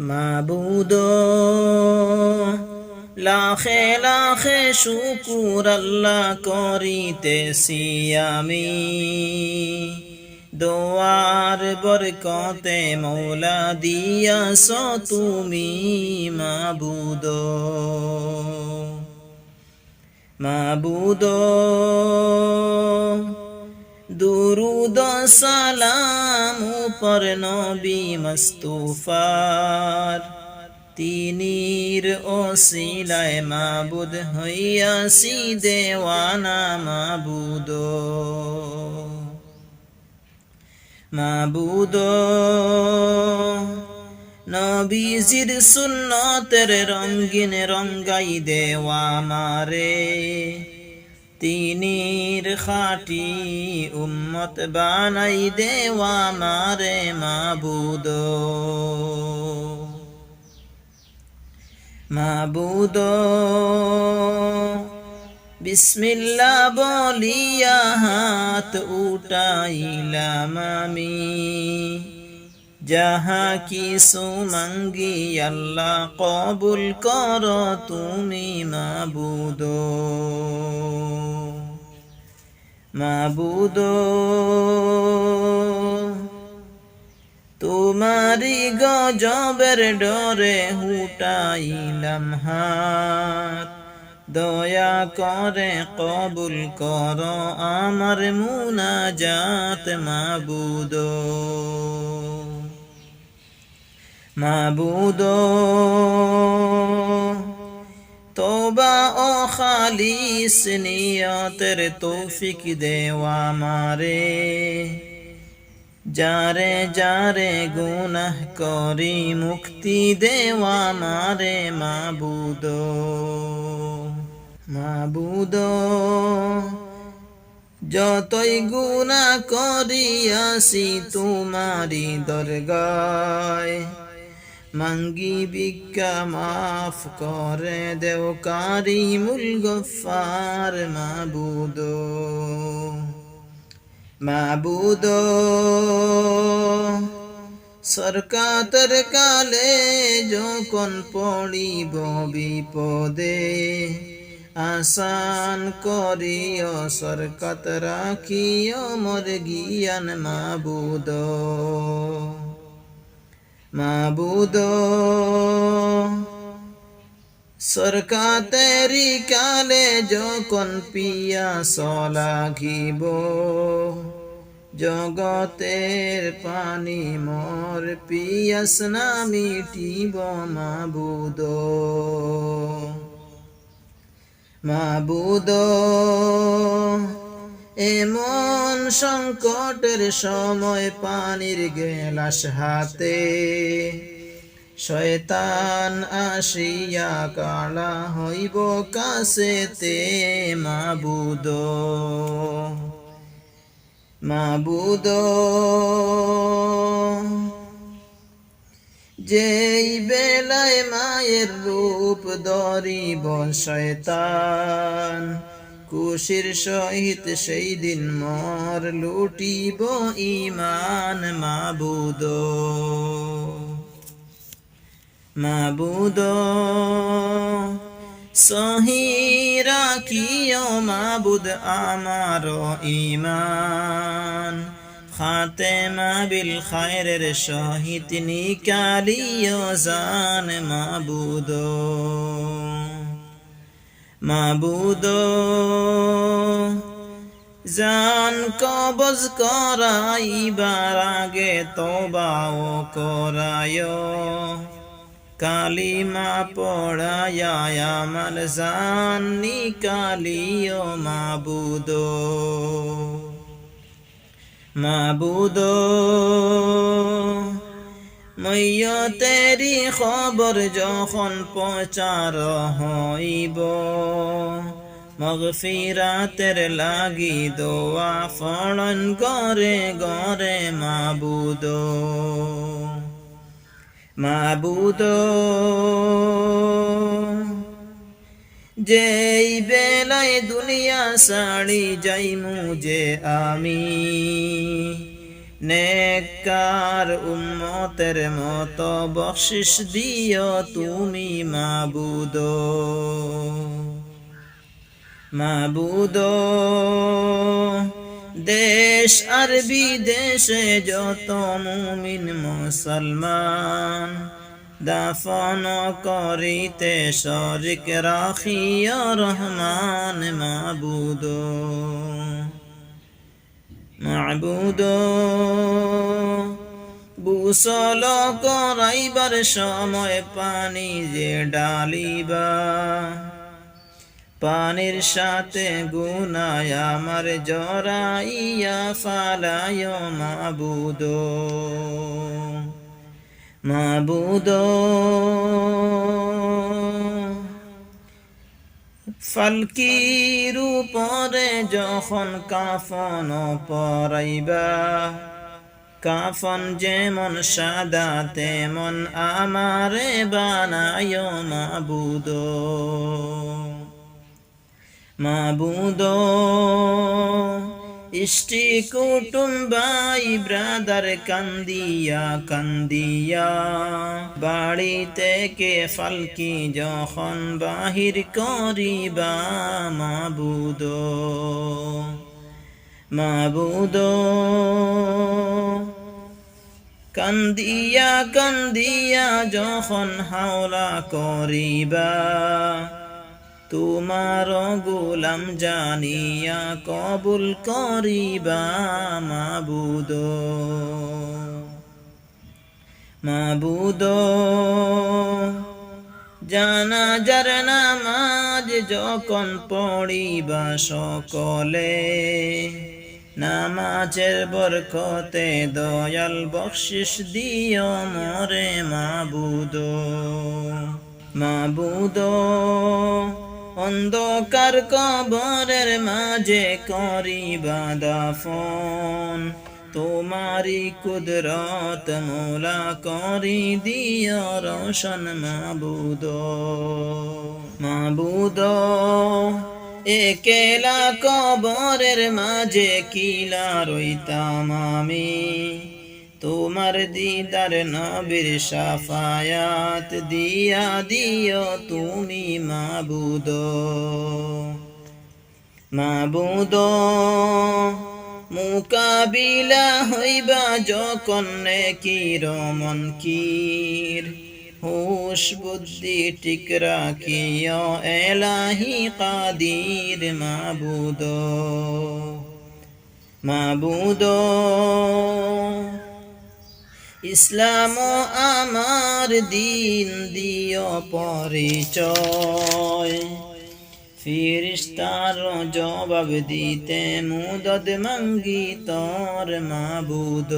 মাবুদ। লাখে লাখে শুকুর আল্লাহ করিতেছি আমি। দোয়ার বরকতে মৌলা দিয়াছ তুমি মাবুদ। মাবুদ। দুরুদ সালাম উপর নবী মস্তুফার। তিনির ওসিলায় মাবুদ হইয়াছি দেওয়ানা মাবুদ। মাবুদ। নবীজির সুন্নতের রঙ্গিন রঙ্গাই দেওয়া মারে। তিনির খাটি উম্মত বানাই দেওয়া মারে মাবুদ। মাবুদ বিসমিল্লা বলিয়া হাত উঠাইলাম আমি। যাহা কিছু মঙ্গি আল্লাহ কবুল কর, তুমি মাবুদ। মাবুদ। তোমারি গজবের ডরে হুটাইলাম হাত। দয়া করে কবুল কর, আমার মুনাজাত মাবুদ। মাবুদ। তোবা ও খালিস নিয়তের তৌফিক দেওয়া মারে যারে যারে গুনাহ করি মুক্তি দেওয়া মারে মাবুদ। মাবুদ, যতই গুনা করিয়াছি তোমারি দরগায়। মাঙ্গি ভিক্ষা মাফ করে দেও কারিমুল গফার মাবুদ। মাবুদ। সরকাতের কালে যখন পড়িব বিপদে, আসান করিও সরকাত রাখিও মোর গিয়ান মাবুদ। মাবুদ সরকাতেরি কালে যখন পিয়া সলাঘিব জগতের পানি মোর পিয়াস না মিটিব মাবুদ। মাবুদ এমন সংকটের সময় পানির গেলাস হাতে, শয়তান আসিয়া কালা হইব কাছেতে মাবুদ মাবুদ। যেই বেলায় মায়ের রূপ ধরিব শয়তান কুশির সহিত সেই দিন মর লুটিব ইমান মাবুদ। মাবুদ। সহিরা কিয় মাবুদ? আমার ইমান খাতেমা বিল খায়রের সহিত নিকালিয় জান মাবুদ। মাবুদ জান কবজ করাইবার আগে তবাও করায়। কালিমা পড়ায়া আমার জান নিকালিয় মাবুদ। মাবুদ মৈয়তেরি খবর যখন প্রচার হইব, মগফিরাতের লাগি দোয়া ফলন গরে গরে মাবুদ। মাবুদ। যেই বেলায় দুনিয়া সাড়ি যাই মুজে আমি নেককার উম্মতের মতো বখশিস দিও তুমি মাবুদ। মাবুদ। দেশ আর বিদেশে যত মুমিন মুসলমান, দাফন করিতে শরিক রাখিয়া রহমান মাবুদ। মাবুদ। বুসল করাইবার সময় পানি যে ডালিবা। পানির সাথে গুনায় আমার জরাইয়া ফালায় মাবুদ। মাবুদ। ফালকির উপরে যখন কাফন পরাইবা কাফন যেমন সাদা তেমন আমারে বানায় মাবুদ। মাবুদ। ইষ্টি কুটুম ভাই ব্রাদার কান্দিয়া কান্দিয়া। বাড়ি থেকে ফালকি যখন বাহির করিবা, মাবুদ মাবুদ। কান্দিয়া কান্দিয়া যখন হাওলা করিবা তোমার গোলাম জানিয়া কবুল করিবা, মাবুদ। মাবুদ। জানা যার নামাজ যখন পড়িবা সকলে, নামাজের বরকতে দয়াল বকশিস দিও মরে মাবুদ। মাবুদ। অন্ধকার কবরের মাঝে করিবা দাফন। তোমারি কুদরত মোলা করি দিয় রোশন মাবুদ। মাবুদ, একেলা কবরের মাঝে কিলা রইতাম আমি। তোমার দিদার নবীর সাফায়াত দিয়া দিও তুমি মাবুদ। মাবুদ, মুকাবিলা হইবা যখন কি মন কির। হুশ বুদ্ধি ঠিক রাখিও এলাহি কাদির মাবুদ। মাবুদ ইসলাম আমার দিন দিও পরিচয়। ফিরিস্তার জবাব দিতে মুদদ মঙ্গি তোর মাবুদ।